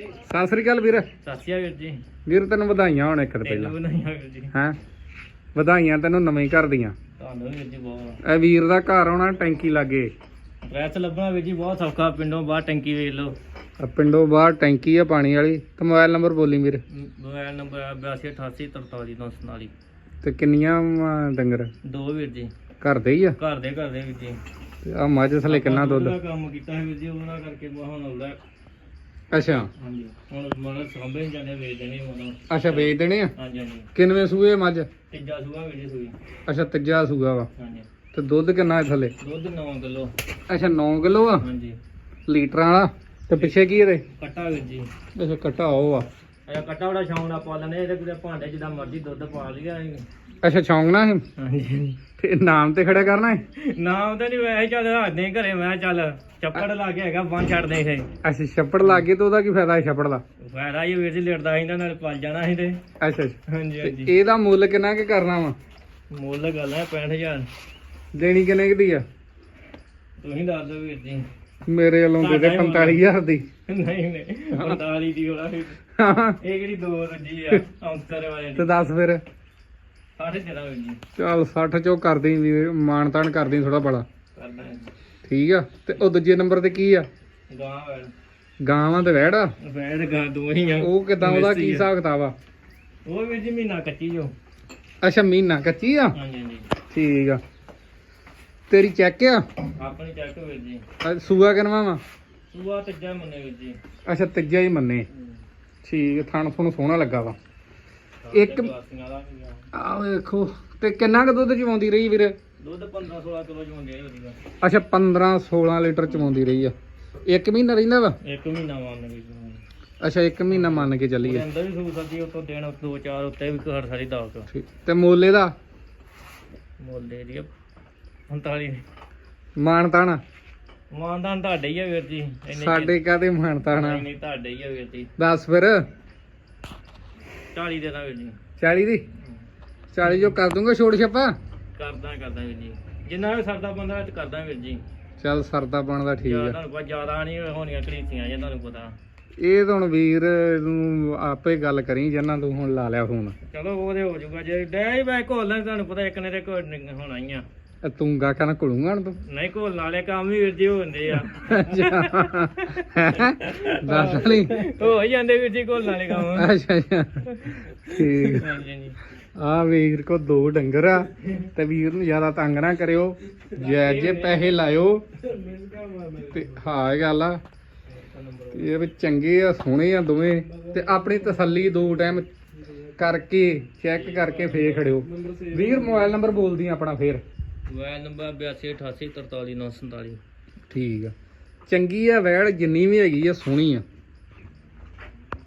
ਸਤਿ ਸ੍ਰੀ ਅਕਾਲ ਵੀਰ। ਸਾਸੀਆ ਵੀਰ ਜੀ। ਵੀਰ ਤੈਨੂੰ ਵਧਾਈਆਂ ਹੋਣ ਇੱਕ ਤੇ ਤੈਨੂੰ ਪਹਿਲਾਂ। ਵੀ ਨਹੀਂ ਵੀਰ ਜੀ। ਹੈਂ? ਵਧਾਈਆਂ ਤੈਨੂੰ ਨਵੇਂ ਘਰ ਦੀਆਂ। ਤੁਹਾਨੂੰ ਵੀਰ ਜੀ ਬਹੁਤ। ਇਹ ਵੀਰ ਦਾ ਘਰ ਆਉਣਾ ਟੈਂਕੀ ਲਾਗੇ। ਪ੍ਰੈਸ ਲੱਭਣਾ ਵੀਰ ਜੀ ਬਹੁਤ ਸੌਖਾ ਪਿੰਡੋਂ ਬਾਹਰ ਟੈਂਕੀ ਵੇਖ ਲਓ। ਆਹ ਪਿੰਡੋਂ ਬਾਹਰ ਟੈਂਕੀ ਆ ਪਾਣੀ ਵਾਲੀ। ਤੇ ਮੋਬਾਈਲ ਨੰਬਰ ਬੋਲੀ ਵੀਰ। ਮੋਬਾਈਲ ਨੰਬਰ 8288433949 ਤੇ ਕਿੰਨੀਆਂ ਵਾਂ ਡੰਗਰ? ਦੋ ਵੀਰ ਜੀ। ਘਰ ਦੇ ਹੀ ਆ? ਘਰ ਦੇ ਘਰ ਦੇ ਵੀਰ ਜੀ। ਤੇ ਆ ਮੱਝ ਥਲੇ ਕਿੰਨਾ ਦੁੱਧ? ਕੰਮ ਕੀਤਾ ਹੈ ਵੀਰ ਜੀ ਉਹਨਾਂ ਕਰਕੇ ਬਹੁਤ ਆਉਂਦਾ। ਅੱਛਾ। ਹਾਂਜੀ। ਹੁਣ ਮਨ ਸਾਂਭੇ ਜਾਂਦੇ ਵੇਚ ਦੇਣੇ ਹੁਣ। ਅੱਛਾ ਵੇਚ ਦੇਣੇ ਆ ਹਾਂਜੀ ਹਾਂਜੀ। ਕਿੰਨਵੇਂ ਸੂਏ ਮੱਝ? ਤੀਜਾ ਸੂਆ ਵੀਰ ਜੀ ਸੂਈ ਅੱਛਾ ਤੀਜਾ ਸੂਆ ਵਾ। ਹਾਂਜੀ। ਤੇ ਦੁੱਧ ਕਿੰਨਾ ਹੈ ਥੱਲੇ? ਦੁੱਧ 9 ਕਿਲੋ। ਅੱਛਾ 9 ਕਿਲੋ ਆ? ਹਾਂਜੀ। ਲੀਟਰਾਂ ਵਾਲਾ? ਤੇ ਪਿੱਛੇ ਕੀ ਇਹਦੇ? ਕੱਟਾ ਵੀਰ ਜੀ। ਅੱਛਾ ਕਟਾ ਉਹ ਆ। ਇਹ ਕੱਟਾ ਬੜਾ ਸ਼ੌਂਕ ਨਾਲ ਪਾ ਲੈਂਦੇ ਇਹਦੇ ਕਿਤੇ ਭਾਂਡੇ ਜਿੱਦਾਂ ਮਰਜ਼ੀ ਦੁੱਧ ਪਾ ਲਿਆ ਅੱਛਾ ਹੈ ਹਾਂਜੀ ਤੇ ਨਾਮ ਤੇ ਖੜਾ ਕਰਨਾ ਹੈ? ਨਾਮ ਤਾਂ ਨਹੀਂ ਵੈਸੇ ਚੱਲ ਹੱਸਦੇ ਘਰੇ ਮੈਂ ਚੱਲ ਚੱਪੜ ਲਾ ਕੇ ਹੈਗਾ ਬੰਨ ਛੱਡਦੇ ਸੀ ਅੱਛਾ ਛੱਪੜ ਲੱਗ ਗਏ ਤੇ ਉਹਦਾ ਕੀ ਫਾਇਦਾ ਹੈ ਛੱਪੜ ਦਾ? ਫਾਇਦਾ ਹੀ ਵੀਰ ਜੀ ਲੜਦਾ ਸੀ ਇਹਨਾਂ ਨਾਲ ਪਲ ਜਾਣਾ ਸੀ ਤੇ। ਅੱਛਾ ਅੱਛਾ। ਹਾਂਜੀ ਤੇ ਹਾਂਜੀ। ਇਹਦਾ ਮੁੱਲ ਕਿੰਨਾ ਕਿ ਕਰਨਾ ਵਾ? ਮੁੱਲ ਗੱਲ ਹੈ 65000 ਦੇਣੀ ਕਿੰਨੇ ਕੁ ਦੀ ਆ? ਤੁਸੀਂ ਦੱਸ ਦਿਓ ਵੀਰ ਜੀ। ਮੇਰੇ ਵੱਲੋਂ ਦੇ ਦੇ ਤੁਹਾਡਾ ਹੀ 45000 ਦੀ। ਨਹੀਂ ਨਹੀਂ 45 ਦੀ ਹੋਣਾ ਫਿਰ ਹਾਂ, ਇਹ ਕਿਹੜੀ ਦੋ ਰੱਜੀ ਆ? ਔਂਤਰ ਵਾਲੇ ਤੇ ਦੱਸ ਫਿਰ। ਸਾਡੇ ਜਰਾ ਵੀਰ ਜੀ ਚੱਲ 60 ਚੋਂ ਕਰਦੀ ਵੀ ਮਾਨ ਤਾਨ ਕਰਦੀ ਥੋੜਾ ਬੜਾ ਕਰਦਾ ਠੀਕ ਆ? ਤੇ ਉਹ ਦੂਜੇ ਨੰਬਰ ਤੇ ਕੀ ਆ? ਗਾਂ ਗਾਵਾਂ ਤੇ ਵਹਿੜ ਵੈਲ ਗਾਂ ਦੋ ਹੀ ਆ। ਉਹ ਕਿਦਾਂ ਉਹਦਾ ਕੀ। ਹਿਸਾਬ ਕਿਤਾਬ ਆ? ਉਹ ਵੀਰ ਜੀ ਮਹੀਨਾ ਕੱਚੀ ਜੋ। ਅੱਛਾ ਮਹੀਨਾ ਕੱਚੀ ਆ? ਹਾਂਜੀ ਹਾਂਜੀ। ਠੀਕ ਆ। ਤੇਰੀ ਚੈੱਕ ਆ? ਆਪਣੀ ਚੈੱਕ ਵੀਰ ਜੀ। ਅੱਜ ਸੂਆ ਕਿਨਵਾ ਵਾ? ਸੂਆ ਤੱਜਾ ਮੰਨੇ ਵੀਰ ਜੀ। ਅੱਛਾ ਤੀਜਾ ਹੀ ਮੰਨੇ। ਠੀਕ ਥਣ ਥਣ ਸੋਹਣਾ ਲੱਗਾ ਵਾ। ਇੱਕ- ਆ। ਵੇਖੋ ਤੇ ਕਿੰਨਾ ਕੁ ਦੁੱਧ ਚਵਾਉਂਦੀ ਰਹੀ ਵੀਰੇ? ਦੁੱਧ 15 16 ਕਿਲੋ ਚ ਮੰਗਿਆ ਵਧੀਆ। ਅੱਛਾ 15 16 ਲੀਟਰ ਚਵਾਉਂਦੀ ਰਹੀ ਆ। ਇੱਕ ਮਹੀਨਾ ਰਹਿੰਦਾ ਵਾ? ਇੱਕ ਮਹੀਨਾ ਮੰਨ ਜੀ ਅੱਛਾ ਇੱਕ ਮਹੀਨਾ ਮੰਨ ਕੇ ਉਹਦੇ ਚੱਲੀਏ ਅੰਦਰ ਵੀ ਸੂ ਸੱਦੀ ਉਤੋਂ ਦਿਨ ਦੋ ਚਾਰ ਉੱਤੇ ਵੀ ਘਰ ਸਾਰੀ ਦਾਲ ਤੋਂ ਮੋਲੇ ਦਾ? ਮੁੱਲ ਦੇ ਦੀ 39 ਮਾਨ ਤਾਣਾ ਮਾਨਦਾਨ ਤੁਹਾਡੇ ਹੀ ਆ ਵੀਰ ਜੀ। ਇੰਨੇ ਸਾਡੇ ਕਾਦੇ ਮਾਨ ਤਾਣਾ ਨਹੀਂ ਨਹੀਂ ਤੁਹਾਡੇ ਹੀ ਆ ਵੀਰ ਜੀ। ਦੱਸ ਫਿਰ। 40 ਦੇ ਦਾ ਵੀਰ ਜੀ। 40 ਦੀ? 40 ਜੋ ਕਰ ਦੂੰਗਾ ਛੋੜ ਛੱਪਾ। ਕਰਦਾ ਕਰਦਾ ਵੀਰ ਜੀ। ਜਿੰਨਾ ਵੀ ਸਰਦਾ ਬੰਦਾ ਕਰਦਾ ਵੀਰ ਜੀ। ਚੱਲ ਸਰਦਾ ਬਣਦਾ ਠੀਕ ਆ। ਤੁਹਾਨੂੰ ਪਤਾ ਜ਼ਿਆਦਾ ਨਹੀਂ ਹੋਣੀਆਂ ਘੜੀਆਂ ਜੇ ਤੁਹਾਨੂੰ ਪਤਾ। ਇਹ ਤਾਂ ਹੁਣ ਵੀਰ ਨੂੰ ਆਪੇ ਗੱਲ ਕਰੀ ਜਿੰਨਾ ਤੂੰ ਹੁਣ ਲਾ ਲਿਆ ਫੋਨ। ਚਲੋ ਉਹਦੇ ਹੋ ਜਾਊਗਾ। ਜੇ ਡੈ ਬੈ ਘੋਲਣਾ ਤੁਹਾਨੂੰ ਪਤਾ ਇੱਕ ਨੇ ਤੇ ਹੋਣਾ ਹੀ ਆ। ਇਹ ਤੂੰ ਗਾਖਾਂ ਨਾਲ ਘੁਲੂੰਗਾ ਹੁਣ ਤੂੰ? ਨਹੀਂ ਘੋਲਣ ਵਾਲੇ ਕੰਮ ਵੀਰ ਜੀ ਹੋ ਜਾਂਦੇ ਆ। ਅੱਛਾ। ਦੱਸ ਲਈ ਹੋ ਹੀ ਜਾਂਦੇ ਵੀਰ ਜੀ ਘੋਲਣ ਵਾਲੇ ਕੰਮ। ਅੱਛਾ ਅੱਛਾ। ਠੀਕ। ਹਾਂਜੀ ਹਾਂਜੀ। ਆ ਵੀਰ ਕੋ ਦੋ ਡੰਗਰ ਆ ਤੇ ਵੀਰ ਨੂੰ ਜ਼ਿਆਦਾ ਤੰਗ ਨਾ ਕਰਿਓ। ਜੈ ਜੇ ਪੈਸੇ ਲਾਇਓ। ਤੇ ਹਾਂ ਇਹ ਗੱਲ ਆ। ਇਹ ਵੀ ਚੰਗੇ ਆ ਸੋਹਣੇ ਆ ਦੋਵੇਂ। ਤੇ ਆਪਣੀ ਤਸੱਲੀ ਦੋ ਟਾਈਮ ਕਰਕੇ ਚੈੱਕ ਕਰਕੇ ਫੇਰ ਖੜਿਓ। ਵੀਰ ਮੋਬਾਈਲ ਨੰਬਰ ਬੋਲਦੀ ਆਪਣਾ ਫੇਰ। ਮੋਬਾਈਲ ਨੰਬਰ 8288433947 ਠੀਕ ਆ। ਚੰਗੀ ਆ ਵੈੜ ਜਿੰਨੀ ਵੀ ਹੈਗੀ ਆ ਸੋਹਣੀ ਆ।